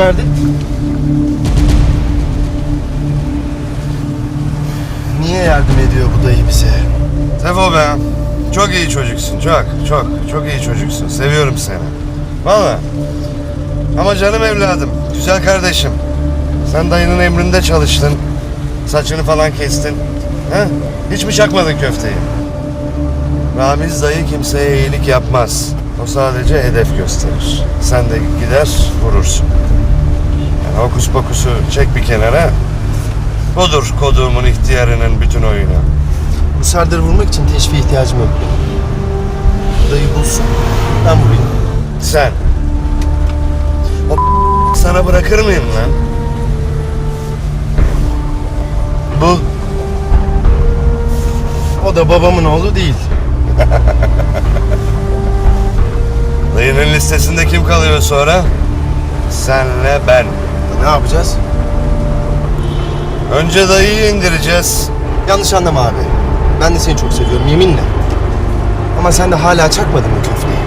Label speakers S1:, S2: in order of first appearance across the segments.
S1: verdi? Niye yardım ediyor bu dayı bize?
S2: Tefo be. Çok iyi çocuksun. Çok, çok, çok iyi çocuksun. Seviyorum seni. Valla. Ama canım evladım, güzel kardeşim. Sen dayının emrinde çalıştın. Saçını falan kestin. He? Hiç mi çakmadın köfteyi? Ramiz dayı kimseye iyilik yapmaz. O sadece hedef gösterir. Sen de gider vurursun. Hokus pokusu çek bir kenara. Budur koduğumun ihtiyarının bütün oyunu.
S1: Bu Serdar'ı vurmak için teşviğe ihtiyacım yok benim. Dayı bulsun, ben vurayım.
S2: Sen. O sana bırakır mıyım lan?
S1: Bu. O da babamın oğlu değil.
S2: Dayının listesinde kim kalıyor sonra? Senle ben.
S1: Ne yapacağız?
S2: Önce dayıyı indireceğiz.
S1: Yanlış anlama abi. Ben de seni çok seviyorum yeminle. Ama sen de hala çakmadın mı köfteyi?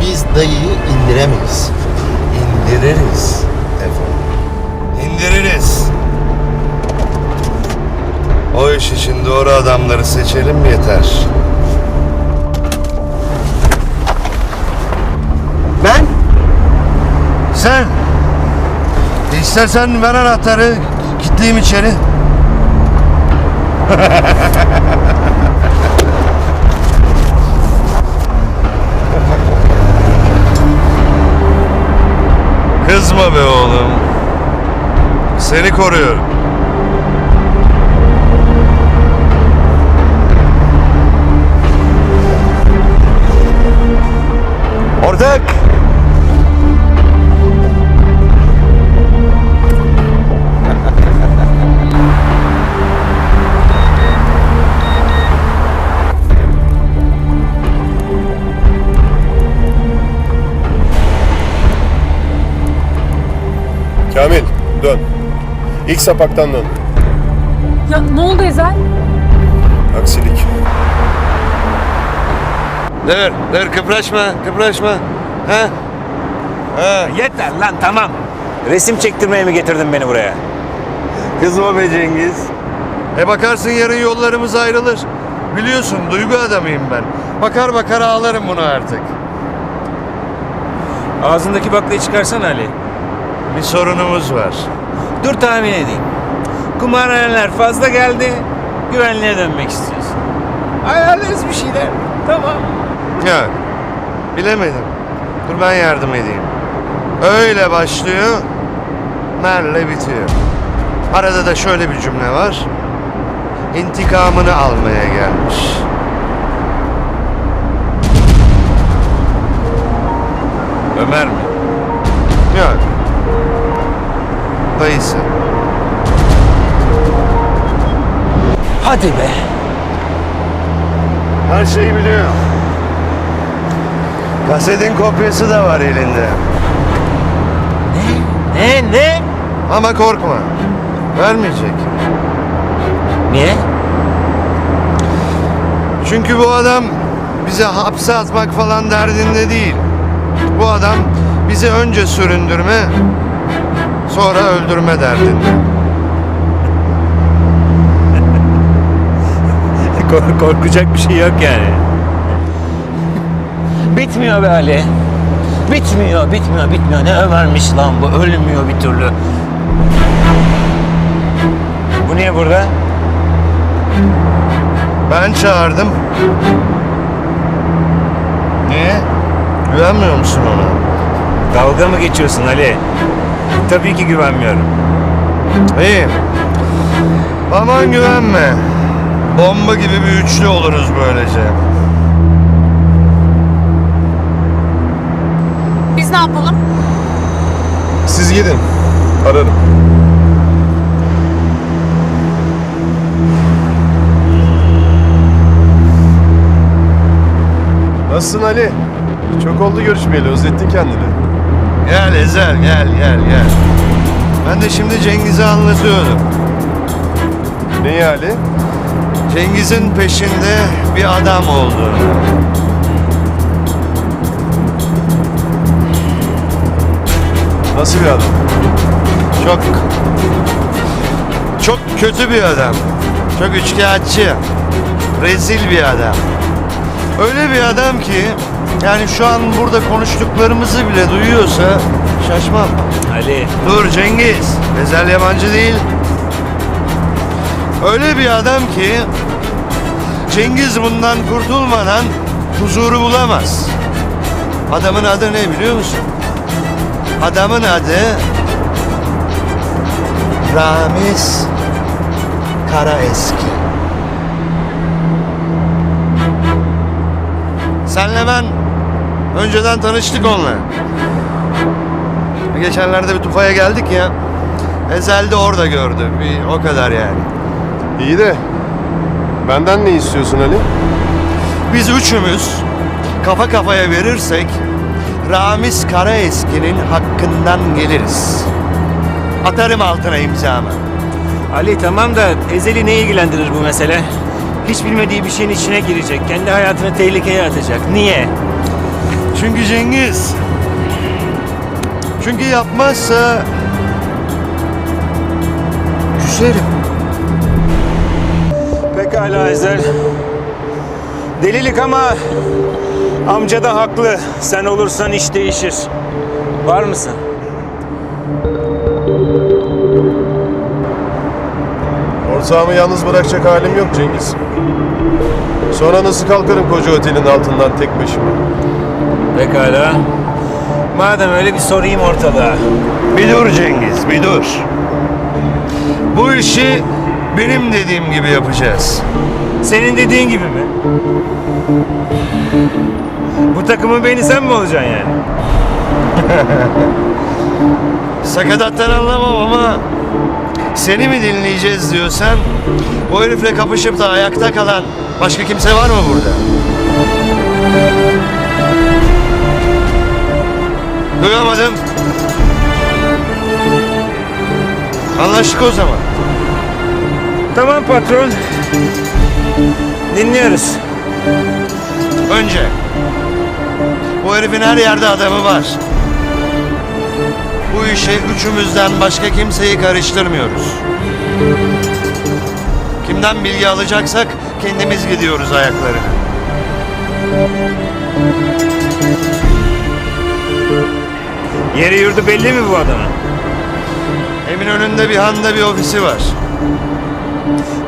S1: Biz dayıyı indiremeyiz.
S2: İndiririz. Efendim. İndiririz. O iş için doğru adamları seçelim yeter.
S1: Ben?
S2: Sen. İstersen ver anahtarı. Kitleyim içeri. Kızma be oğlum. Seni koruyorum.
S3: Kamil dön. İlk sapaktan dön.
S4: Ya ne oldu Ezel?
S3: Aksilik.
S2: Dur, dur kıpraşma, kıpraşma. Ha? Ha,
S5: Yeter lan tamam. Resim çektirmeye mi getirdin beni buraya?
S2: kızma be Cengiz. E bakarsın yarın yollarımız ayrılır. Biliyorsun duygu adamıyım ben. Bakar bakar ağlarım bunu artık.
S5: Ağzındaki baklayı çıkarsana Ali.
S2: Bir sorunumuz var.
S5: Dur tahmin edeyim. Kumarhaneler fazla geldi. Güvenliğe dönmek istiyorsun. Ayarlarız bir şeyler. Tamam.
S2: Yok, bilemedim. Dur ben yardım edeyim. Öyle başlıyor, merle bitiyor. Arada da şöyle bir cümle var. İntikamını almaya gelmiş.
S5: Ömer mi?
S2: Dayısı.
S5: Hadi be.
S2: Her şeyi biliyor. Kasetin kopyası da var elinde.
S5: Ne ne?
S2: Ama korkma. Vermeyecek.
S5: Niye?
S2: Çünkü bu adam bize hapse atmak falan derdinde değil. Bu adam bizi önce süründürme, sonra öldürme derdinde.
S5: Kork- korkacak bir şey yok yani. Bitmiyor be Ali. Bitmiyor, bitmiyor, bitmiyor. Ne Ömer'miş lan bu. Ölmüyor bir türlü. Bu niye burada?
S2: Ben çağırdım. Niye? Güvenmiyor musun ona?
S5: Dalga mı geçiyorsun Ali? Tabii ki güvenmiyorum.
S2: İyi. Aman güvenme. Bomba gibi bir üçlü oluruz böylece.
S4: Biz ne yapalım?
S3: Siz gidin. Ararım. Nasılsın Ali? Çok oldu görüşmeyeli. Özlettin kendini.
S2: Gel Ezel gel gel gel. Ben de şimdi Cengiz'e anlatıyordum.
S3: Neyi Ali?
S2: Cengiz'in peşinde bir adam olduğunu.
S3: Nasıl bir adam?
S2: Çok çok kötü bir adam. Çok üçkağıtçı. Rezil bir adam. Öyle bir adam ki yani şu an burada konuştuklarımızı bile duyuyorsa şaşmam.
S5: Ali.
S2: Dur Cengiz. Ezel yabancı değil. Öyle bir adam ki Cengiz bundan kurtulmadan huzuru bulamaz. Adamın adı ne biliyor musun? Adamın adı Ramiz Karaeski. Senle ben önceden tanıştık onunla. Geçenlerde bir tufaya geldik ya. Ezel de orada gördü. Bir, o kadar yani.
S3: İyi de benden ne istiyorsun Ali?
S2: Biz üçümüz kafa kafaya verirsek Ramiz Karaeski'nin hakkından geliriz. Atarım altına imzamı.
S5: Ali tamam da Ezel'i ne ilgilendirir bu mesele? Hiç bilmediği bir şeyin içine girecek. Kendi hayatını tehlikeye atacak. Niye?
S2: Çünkü Cengiz... Çünkü yapmazsa... Küserim.
S5: Pekala Ezel. Delilik ama amca da haklı. Sen olursan iş değişir. Var mısın?
S3: Ortağımı yalnız bırakacak halim yok Cengiz. Sonra nasıl kalkarım koca otelin altından tek başıma?
S5: Pekala. Madem öyle bir sorayım ortalığa.
S2: Bir dur Cengiz, bir dur. Bu işi benim dediğim gibi yapacağız.
S5: Senin dediğin gibi mi? Bu takımın beni sen mi olacaksın yani?
S2: Sakatattan anlamam ama seni mi dinleyeceğiz diyorsan bu herifle kapışıp da ayakta kalan başka kimse var mı burada? Anlaştık o zaman.
S5: Tamam patron. Dinliyoruz.
S2: Önce bu herifin her yerde adamı var. Bu işe üçümüzden başka kimseyi karıştırmıyoruz. Kimden bilgi alacaksak kendimiz gidiyoruz ayaklarına.
S5: Yeri yurdu belli mi bu adamın?
S2: Emin önünde bir handa bir ofisi var.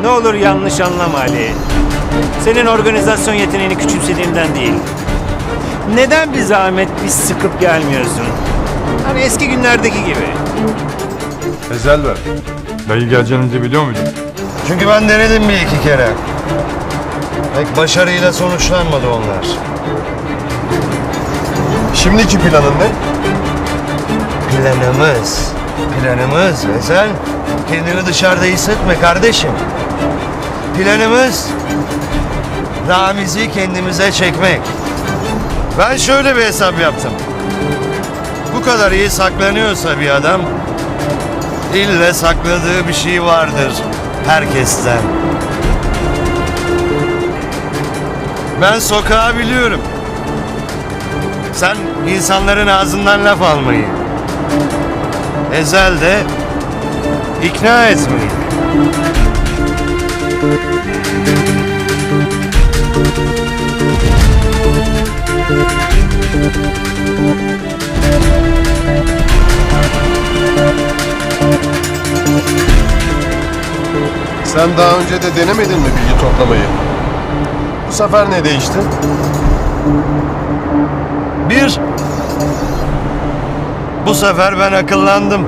S5: Ne olur yanlış anlama Ali. Senin organizasyon yeteneğini küçümsediğimden değil. Neden bir zahmet bir sıkıp gelmiyorsun? Hani eski günlerdeki gibi.
S3: Ezel ver.
S6: Dayı geleceğinizi biliyor muydun?
S2: Çünkü ben denedim bir iki kere. Pek başarıyla sonuçlanmadı onlar.
S3: Şimdiki planın ne?
S2: Planımız, planımız Ezel. Kendini dışarıda hissetme kardeşim. Planımız Ramiz'i kendimize çekmek. Ben şöyle bir hesap yaptım. Bu kadar iyi saklanıyorsa bir adam ille sakladığı bir şey vardır herkesten. Ben sokağı biliyorum. Sen insanların ağzından laf almayı. Ezel de ikna etmeyi.
S3: Sen daha önce de denemedin mi bilgi toplamayı? Bu sefer ne değişti?
S2: Bir, bu sefer ben akıllandım.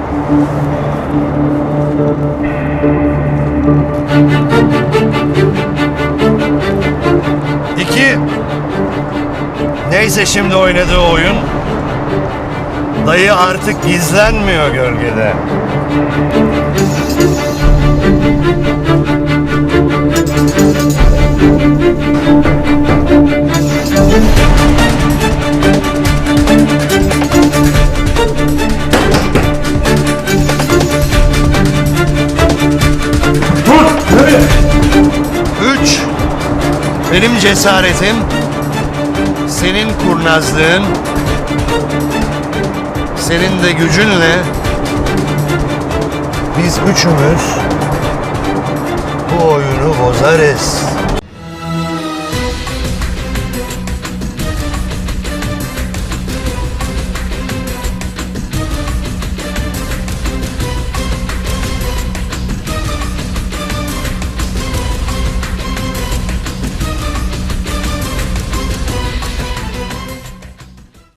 S2: İki, neyse şimdi oynadığı oyun, dayı artık gizlenmiyor gölgede. Benim cesaretim, senin kurnazlığın, senin de gücünle biz üçümüz bu oyunu bozarız.